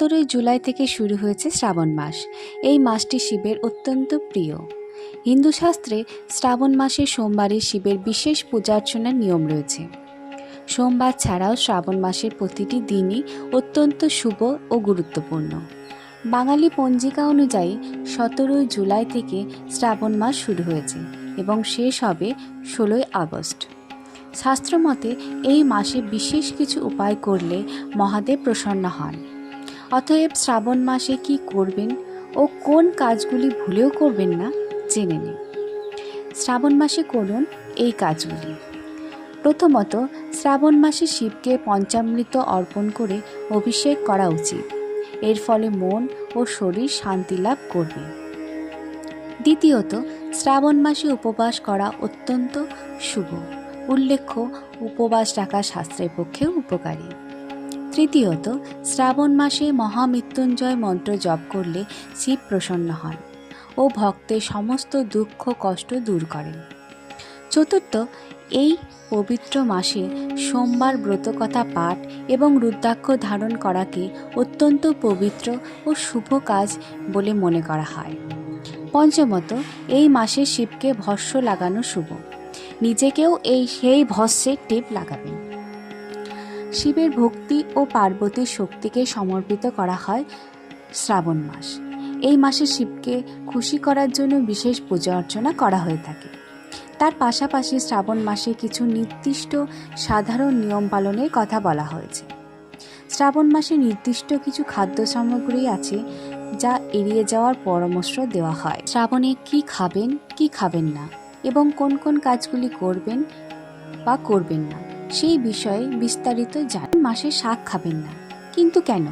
সতেরোই জুলাই থেকে শুরু হয়েছে শ্রাবণ মাস। এই মাসটি শিবের অত্যন্ত প্রিয়। হিন্দু শাস্ত্রে শ্রাবণ মাসে সোমবারে শিবের বিশেষ পূজার্চনার নিয়ম রয়েছে। সোমবার ছাড়াও শ্রাবণ মাসের প্রতিটি দিনই অত্যন্ত শুভ ও গুরুত্বপূর্ণ। বাঙালি পঞ্জিকা অনুযায়ী সতেরোই জুলাই থেকে শ্রাবণ মাস শুরু হয়েছে এবং শেষ হবে ষোলোই আগস্ট। শাস্ত্রমতে এই মাসে বিশেষ কিছু উপায় করলে মহাদেব প্রসন্ন হন। অতএব শ্রাবণ মাসে কি করবেন ও কোন কাজগুলি ভুলেও করবেন না, জেনে নিন। শ্রাবণ মাসে করুন এই কাজগুলি। প্রথমত, শ্রাবণ মাসে শিবকে পঞ্চামৃত অর্পণ করে অভিষেক করা উচিত। এর ফলে মন ও শরীর শান্তি লাভ করবে। দ্বিতীয়ত, শ্রাবণ মাসে উপবাস করা অত্যন্ত শুভ। উল্লেখ্য, উপবাস রাখা শাস্ত্রের পক্ষেও উপকারী। তৃতীয়ত, শ্রাবণ মাসে মহামৃত্যুঞ্জয় মন্ত্র জপ করলে শিব প্রসন্ন হন ও ভক্তের সমস্ত দুঃখ কষ্ট দূর করেন। চতুর্থ, এই পবিত্র মাসে সোমবার ব্রতকথা পাঠ এবং রুদ্রাক্ষ ধারণ করাকে অত্যন্ত পবিত্র ও শুভ কাজ বলে মনে করা হয়। পঞ্চমত, এই মাসে শিবকে ভস্য লাগানো শুভ। নিজেকেও এই সেই ভস্যের টিপ লাগাবেন। শিবের ভক্তি ও পার্বতীর শক্তিকে সমর্পিত করা হয় শ্রাবণ মাস। এই মাসে শিবকে খুশি করার জন্য বিশেষ পূজা অর্চনা করা হয়ে থাকে। তার পাশাপাশি শ্রাবণ মাসে কিছু নির্দিষ্ট সাধারণ নিয়ম পালনের কথা বলা হয়েছে। শ্রাবণ মাসে নির্দিষ্ট কিছু খাদ্য সামগ্রী আছে যা এড়িয়ে যাওয়ার পরামর্শ দেওয়া হয়। শ্রাবণে কি খাবেন কি খাবেন না, এবং কোন কোন কাজগুলি করবেন বা করবেন না। সেই বিষয়ে বিস্তারিত জান। মাসে শাক খাবেন না। কিন্তু কেন?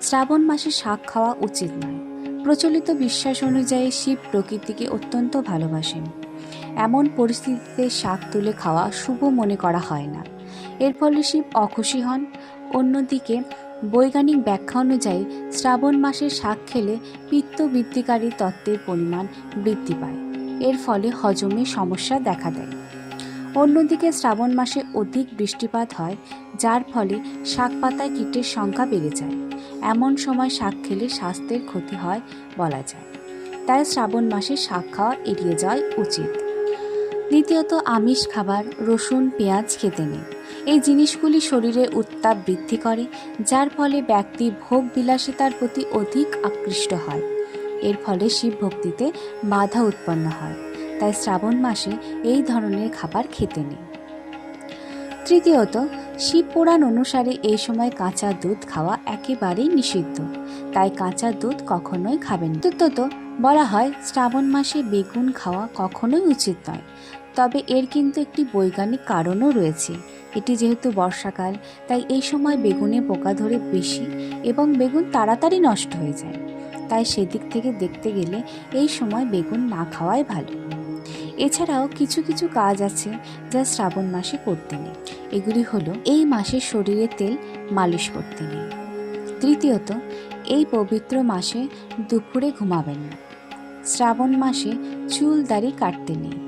শ্রাবণ মাসে শাক খাওয়া উচিত নয়। প্রচলিত বিশ্বাস অনুযায়ী শিব প্রকৃতিকে অত্যন্ত ভালোবাসেন। এমন পরিস্থিতিতে শাক তুলে খাওয়া শুভ মনে করা হয় না। এর ফলে শিব অখুশি হন। অন্যদিকে, বৈজ্ঞানিক ব্যাখ্যা অনুযায়ী শ্রাবণ মাসে শাক খেলে পিত্ত বৃদ্ধিকারী তত্ত্বের পরিমাণ বৃদ্ধি পায়। এর ফলে হজমে সমস্যা দেখা দেয়। অন্যদিকে শ্রাবণ মাসে অধিক বৃষ্টিপাত হয়, যার ফলে শাক পাতায় কীটের সংখ্যা বেড়ে যায়। এমন সময় শাক খেলে স্বাস্থ্যের ক্ষতি হয় বলা যায়। তাই শ্রাবণ মাসে শাক খাওয়া এড়িয়ে যাওয়াই উচিত। দ্বিতীয়ত, আমিষ খাবার, রসুন, পেঁয়াজ খেতে নেই এই জিনিসগুলি শরীরে উত্তাপ বৃদ্ধি করে, যার ফলে ব্যক্তি ভোগ বিলাসিতার প্রতি অধিক আকৃষ্ট হয়। এর ফলে শিব ভক্তিতে বাধা উৎপন্ন হয়। তাই শ্রাবণ মাসে এই ধরনের খাবার খেতে নেই। তৃতীয়ত, শিব পুরাণ অনুসারে এই সময় কাঁচা দুধ খাওয়া একেবারেই নিষিদ্ধ। তাই কাঁচা দুধ কখনোই খাবেন চতুর্থত, বলা হয় শ্রাবণ মাসে বেগুন খাওয়া কখনোই উচিত নয়। তবে এর কিন্তু একটি বৈজ্ঞানিক কারণও রয়েছে। এটি যেহেতু বর্ষাকাল, তাই এই সময় বেগুনে পোকা ধরে বেশি এবং বেগুন তাড়াতাড়ি নষ্ট হয়ে যায়। তাই সেদিক থেকে দেখতে গেলে এই সময় বেগুন না খাওয়াই ভালো। এছাড়াও কিছু কিছু কাজ আছে যা শ্রাবণ মাসে করতে নেই। এগুলি হলো এই মাসে শরীরে তেল মালিশ করতে নেই। তৃতীয়ত, এই পবিত্র মাসে দুপুরে ঘুমাবেন না। শ্রাবণ মাসে চুল দাড়ি কাটতে নেই।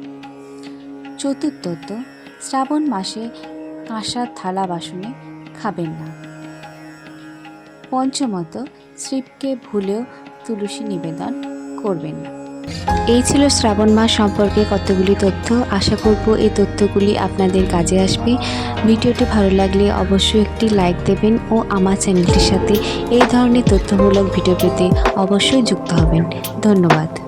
চতুর্থত, শ্রাবণ মাসে কাঁসার থালা বাসনে খাবেন না। পঞ্চমত শ্রীপকে ভুলেও তুলসী নিবেদন করবেন না। এই ছিল শ্রাবণ মাস সম্পর্কে কতগুলি তথ্য। আশা করব এই তথ্যগুলি আপনাদের কাজে আসবে। ভিডিওটি ভালো লাগলে অবশ্যই একটি লাইক দেবেন ও আমার চ্যানেলটির সাথে এই ধরনের তথ্যমূলক ভিডিও পেতে অবশ্যই যুক্ত হবেন। ধন্যবাদ।